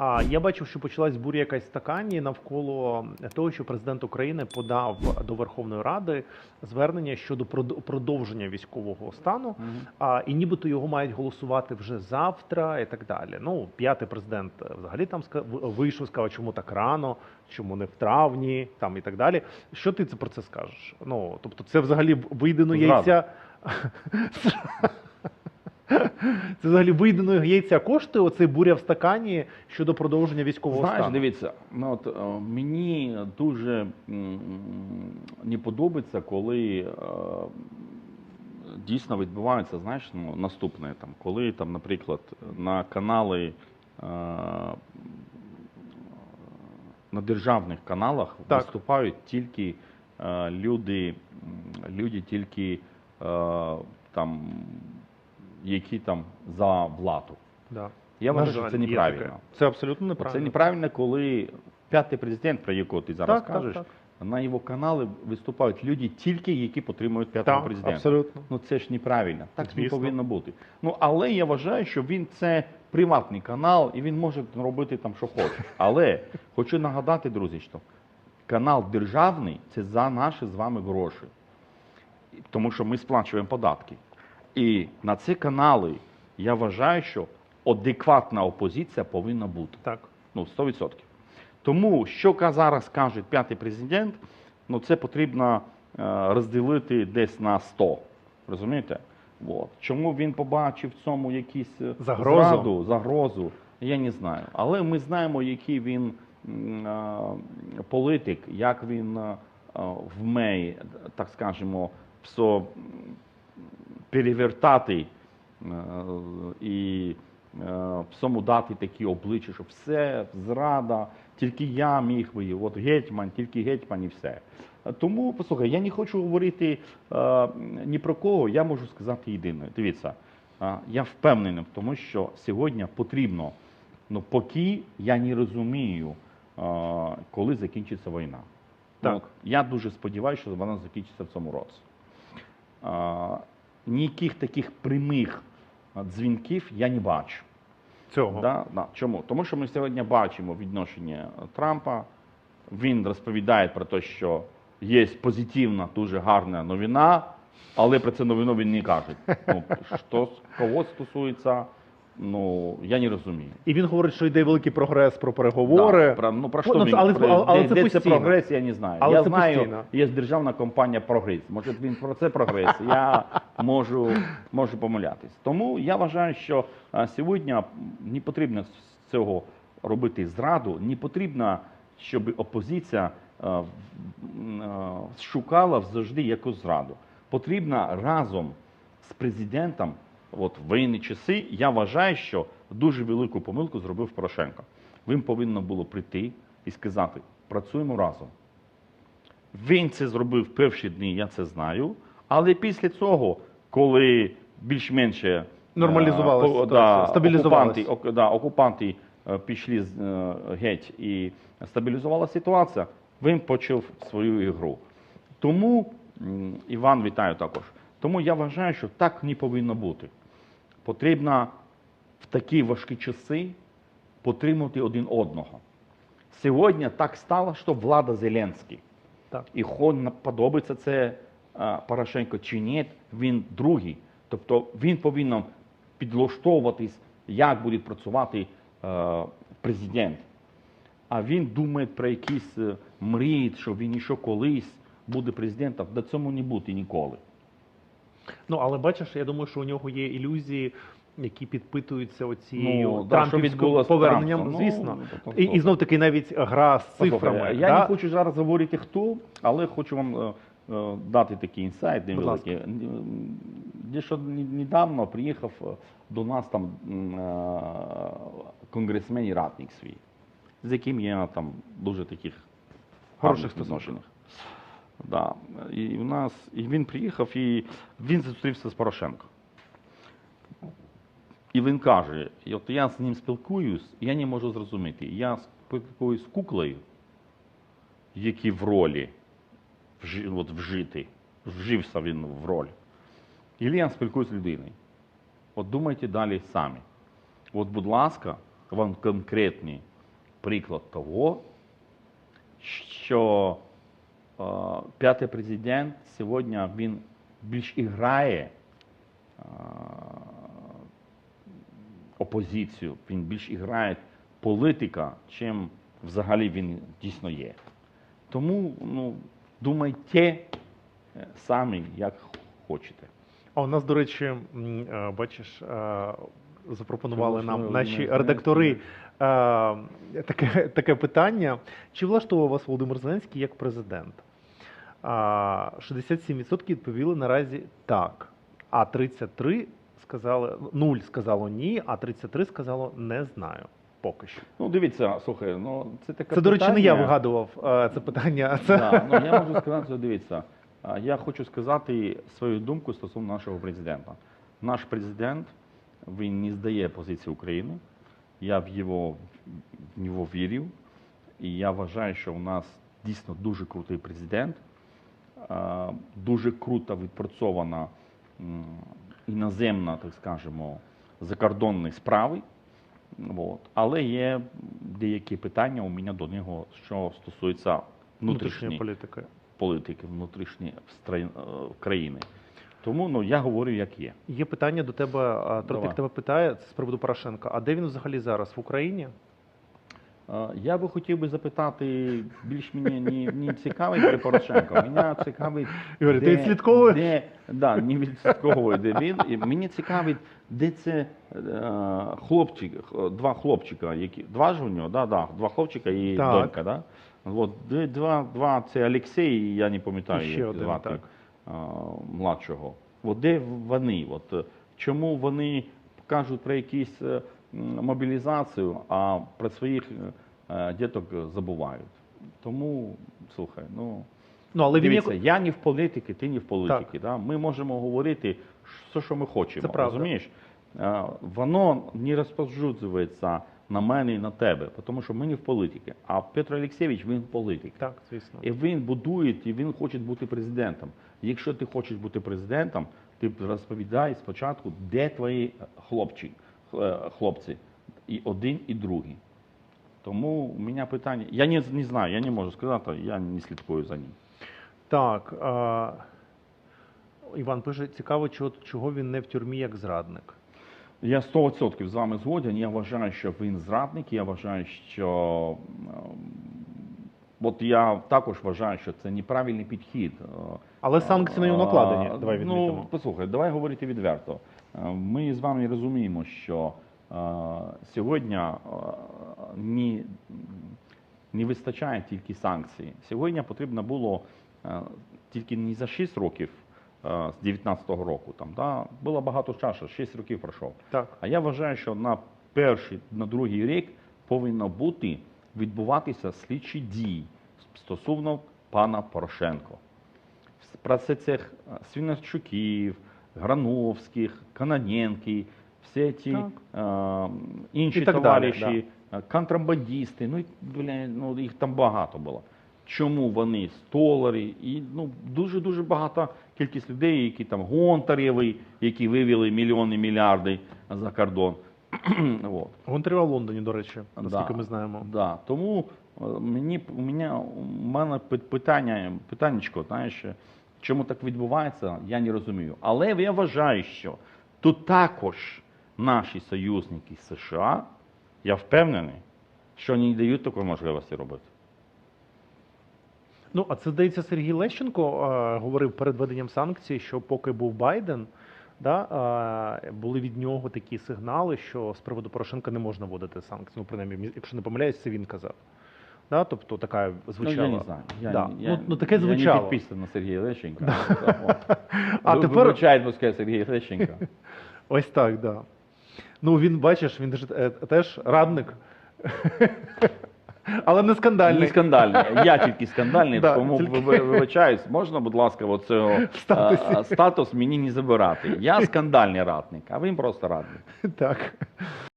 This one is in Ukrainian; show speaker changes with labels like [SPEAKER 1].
[SPEAKER 1] А я бачив, що почалась буря якась стакані навколо того, що президент України подав до Верховної Ради звернення щодо прод- продовження військового стану. А, і нібито його мають голосувати вже завтра і так далі. Ну, п'ятий президент взагалі там вийшов, сказав, чому так рано, чому не в травні, там і так далі. Що ти це про це скажеш? Ну, тобто, це взагалі вийдено яйця. Це взагалі вийдено яйця коштує оцей буря в стакані щодо продовження військового
[SPEAKER 2] Знаєш,
[SPEAKER 1] стану.
[SPEAKER 2] дивіться, ну от е, мені дуже м, не подобається, коли е, дійсно відбувається, знаєш, ну, наступне там, коли там, наприклад, на канали. е, На державних каналах
[SPEAKER 1] Так.
[SPEAKER 2] виступають тільки е, люди, м, люди тільки е, там, які там за владу.
[SPEAKER 1] Да.
[SPEAKER 2] Я вважаю, що це неправильно.
[SPEAKER 1] Це абсолютно неправильно.
[SPEAKER 2] Це
[SPEAKER 1] неправильно.
[SPEAKER 2] коли п'ятий президент, про якого ти зараз
[SPEAKER 1] Так, так,
[SPEAKER 2] кажеш,
[SPEAKER 1] так.
[SPEAKER 2] на його канали виступають люди тільки, які підтримують п'ятого
[SPEAKER 1] Так,
[SPEAKER 2] президента.
[SPEAKER 1] абсолютно.
[SPEAKER 2] Ну це ж неправильно. Так не повинно бути. Ну але я вважаю, що він це приватний канал і він може робити там, що хоче. Але хочу нагадати, друзі, що канал державний це за наші з вами гроші. Тому що ми сплачуємо податки. І на ці канали я вважаю, що адекватна опозиція повинна бути.
[SPEAKER 1] Так.
[SPEAKER 2] Ну, 100%. Тому, що зараз каже п'ятий президент, ну це потрібно е, розділити десь на 100. Розумієте? От. Чому він побачив в цьому якісь е,
[SPEAKER 1] Загрозу?
[SPEAKER 2] зраду, загрозу, я не знаю. Але ми знаємо, який він е, політик, як він е, е, вміє, так скажемо, все перевертати е, і е, всьому дати такі обличчя, що все зрада, тільки я міг би, от гетьман, тільки гетьман і все. Тому, послухай, я не хочу говорити е, ні про кого, я можу сказати єдине. Дивіться, я впевнений в тому, що сьогодні потрібно, ну поки я не розумію, коли закінчиться війна.
[SPEAKER 1] Так.
[SPEAKER 2] Ну, я дуже сподіваюся, що вона закінчиться в цьому році. Ніяких таких прямих дзвінків я не бачу.
[SPEAKER 1] Цього.
[SPEAKER 2] Да? Да. Чому? Тому що ми сьогодні бачимо відношення Трампа. Він розповідає про те, що є позитивна, дуже гарна новина, але про цю новину він не каже. Ну, що кого стосується, ну я не розумію.
[SPEAKER 1] І він говорить, що йде великий прогрес про переговори.
[SPEAKER 2] Да, про, ну, про
[SPEAKER 1] Ну,
[SPEAKER 2] що він,
[SPEAKER 1] але-
[SPEAKER 2] про-
[SPEAKER 1] але- але
[SPEAKER 2] де,
[SPEAKER 1] це
[SPEAKER 2] де це прогрес, я не знаю.
[SPEAKER 1] Але
[SPEAKER 2] я
[SPEAKER 1] це
[SPEAKER 2] знаю,
[SPEAKER 1] постійно.
[SPEAKER 2] є державна компанія Прогрес. Може він про це прогрес. Я можу, можу помилятись. Тому я вважаю, що а, сьогодні не потрібно з цього робити зраду, не потрібно, щоб опозиція а, а, шукала завжди якусь зраду. Потрібно разом з президентом, от воєнні часи, я вважаю, що дуже велику помилку зробив Порошенко. Він повинно було прийти і сказати: працюємо разом. Він це зробив в перші дні, я це знаю. Але після цього, коли більш-менш е,
[SPEAKER 1] ситуація,
[SPEAKER 2] да, окупанти, да, окупанти е, пішли е, геть і стабілізувала ситуація, він почав свою ігру. Тому, Іван, вітаю також. Тому я вважаю, що так не повинно бути. Потрібно в такі важкі часи підтримувати один одного. Сьогодні так стало, що влада Зеленський.
[SPEAKER 1] Так.
[SPEAKER 2] І хон подобається це е, Порошенко чи ні, він другий. Тобто він повинен підлаштовуватись, як буде працювати е, президент. А він думає про якісь е, мрії, що він ще колись буде президентом. До цьому не бути ніколи.
[SPEAKER 1] Ну але бачиш, я думаю, що у нього є ілюзії, які підпитуються оцією
[SPEAKER 2] Ну,
[SPEAKER 1] трампівським поверненням,
[SPEAKER 2] Трампом.
[SPEAKER 1] звісно.
[SPEAKER 2] Ну,
[SPEAKER 1] і, і знов таки навіть гра з
[SPEAKER 2] Послухай,
[SPEAKER 1] цифрами.
[SPEAKER 2] Я
[SPEAKER 1] да?
[SPEAKER 2] не хочу зараз говорити хто, але хочу вам е, е, дати такий інсайт невеликий. Дещо недавно приїхав е, до нас там конгресмен і радник свій, з яким я там дуже таких
[SPEAKER 1] Хороших
[SPEAKER 2] відношеннях. Да. І, у нас, і він приїхав, і він зустрівся з Порошенко. І він каже: і от я з ним спілкуюсь, я не можу зрозуміти. Я спілкуюсь з куклею, які в ролі вжи, от вжити, вжився він в роль. І я спілкуюсь з людиною. От думайте далі самі. От, будь ласка, вам конкретні приклад того, що п'ятий президент сьогодні він більш іграє е, опозицію, він більш іграє політика, чим взагалі він дійсно є. Тому ну, думайте е, самі, як хочете.
[SPEAKER 1] А у нас, до речі, е, бачиш, е, запропонували
[SPEAKER 2] Чому ж
[SPEAKER 1] нам наші редактори е, таке, таке питання. Чи влаштовує вас Володимир Зеленський як президент? А, 67% відповіли наразі так, а 33 сказали, 0 сказало ні, а 33 сказало не знаю. Поки що.
[SPEAKER 2] Ну, дивіться, слухай, ну це таке
[SPEAKER 1] Це, до речі, не я вигадував е, це питання. Це
[SPEAKER 2] Да, ну, я можу сказати, дивіться, я хочу сказати свою думку стосовно нашого президента. Наш президент він не здає позиції України. Я в його, в нього вірю. І я вважаю, що у нас дійсно дуже крутий президент, дуже круто відпрацьована іноземна, так скажемо, закордонні справи. От. Але є деякі питання у мене до нього, що стосується
[SPEAKER 1] внутрішньої політики.
[SPEAKER 2] політики, внутрішньої е, країни. Тому ну, я говорю, як є.
[SPEAKER 1] Є питання до тебе. Тротик тебе питає це з приводу Порошенка. А де він взагалі зараз? В Україні?
[SPEAKER 2] Е, Я би хотів би запитати, більш мені не, не цікавить при Порошенко. Мене цікавить.
[SPEAKER 1] Ігор, ти відслідковуєш?
[SPEAKER 2] Де, да, не відслідковую, де він. І мені цікавить, де це е, хлопчик, два хлопчика, які два ж у нього, да, да, два хлопчика і
[SPEAKER 1] Так.
[SPEAKER 2] донька, да? От, де два, два, це Олексій, я не пам'ятаю, як
[SPEAKER 1] один,
[SPEAKER 2] звати
[SPEAKER 1] так.
[SPEAKER 2] е, младшого. От де вони? От, чому вони кажуть про якісь е, мобілізацію, а про своїх е, діток забувають? Тому, слухай, ну.
[SPEAKER 1] Ну але він
[SPEAKER 2] Дивіться,
[SPEAKER 1] як...
[SPEAKER 2] я не в політиці, ти не в політиці. Да? Ми можемо говорити все, що ми хочемо.
[SPEAKER 1] Це правда.
[SPEAKER 2] Розумієш? Е, Воно не розповсюджується на мене і на тебе, тому що ми не в політиці. А Петро Олексійович він політик.
[SPEAKER 1] так, звісно.
[SPEAKER 2] І він будує, і він хоче бути президентом. Якщо ти хочеш бути президентом, ти розповідай спочатку, де твої хлопці, е, хлопці, і один, і другий. Тому у мене питання. Я не, не знаю, я не можу сказати, я не слідкую за ним.
[SPEAKER 1] Так. А... Іван пише, цікаво, чого, чого він не в тюрмі як зрадник.
[SPEAKER 2] Я 100% з вами згоден. Я вважаю, що він зрадник. Я вважаю, що от я також вважаю, що це неправильний підхід. Е,
[SPEAKER 1] Але санкції на нього накладені. Давай відмітимо.
[SPEAKER 2] Ну, послухай, давай говорити відверто. Е, Ми з вами розуміємо, що е, сьогодні е, не, не вистачає тільки санкцій. Сьогодні потрібно було е, тільки не за 6 років е, з 19-го року. Там, да? Було багато часу, 6 років пройшов.
[SPEAKER 1] Так.
[SPEAKER 2] А я вважаю, що на перший, на другий рік повинно бути відбуватися слідчі дії стосовно пана Порошенко. Про цих е, Грановських, Каноненки, всі ті е, інші
[SPEAKER 1] так далі,
[SPEAKER 2] товариші, е, контрабандисти, ну, бля, ну їх там багато було. Чому вони столари і ну дуже-дуже багата кількість людей, які там Гонтарєві, які вивели мільйони мільярди за кордон. От.
[SPEAKER 1] Гонтарєва в Лондоні, до речі, наскільки
[SPEAKER 2] Да.
[SPEAKER 1] ми знаємо.
[SPEAKER 2] Да. Тому е, мені у мене, у мене питання, питаннячко, знаєш, чому так відбувається, я не розумію. Але я вважаю, що тут також наші союзники США, я впевнений, що не дають такої можливості робити.
[SPEAKER 1] Ну, а це здається, Сергій Лещенко е, говорив перед введенням санкцій, що поки був Байден, да, е, були від нього такі сигнали, що з приводу Порошенка не можна вводити санкції. Ну, принаймні, якщо не помиляюсь, це він казав. Да, тобто така звучала.
[SPEAKER 2] Ну, я не знаю. Я,
[SPEAKER 1] Да.
[SPEAKER 2] я,
[SPEAKER 1] ну, ну, таке
[SPEAKER 2] Я не
[SPEAKER 1] звучало.
[SPEAKER 2] підписаний на Сергія Лещенка.
[SPEAKER 1] А
[SPEAKER 2] Ви-
[SPEAKER 1] тепер-
[SPEAKER 2] Вибачайте, будь ласка, Сергій Лещенка.
[SPEAKER 1] Ось так, да. Ну, він, бачиш, він ж, е, теж радник. Але не скандальний.
[SPEAKER 2] Не скандальний. Я тільки скандальний,
[SPEAKER 1] Да,
[SPEAKER 2] тому
[SPEAKER 1] тільки-
[SPEAKER 2] вибачаюсь. Можна, будь ласка, оцього а, статус мені не забирати. Я скандальний радник, а він просто радник.
[SPEAKER 1] Так.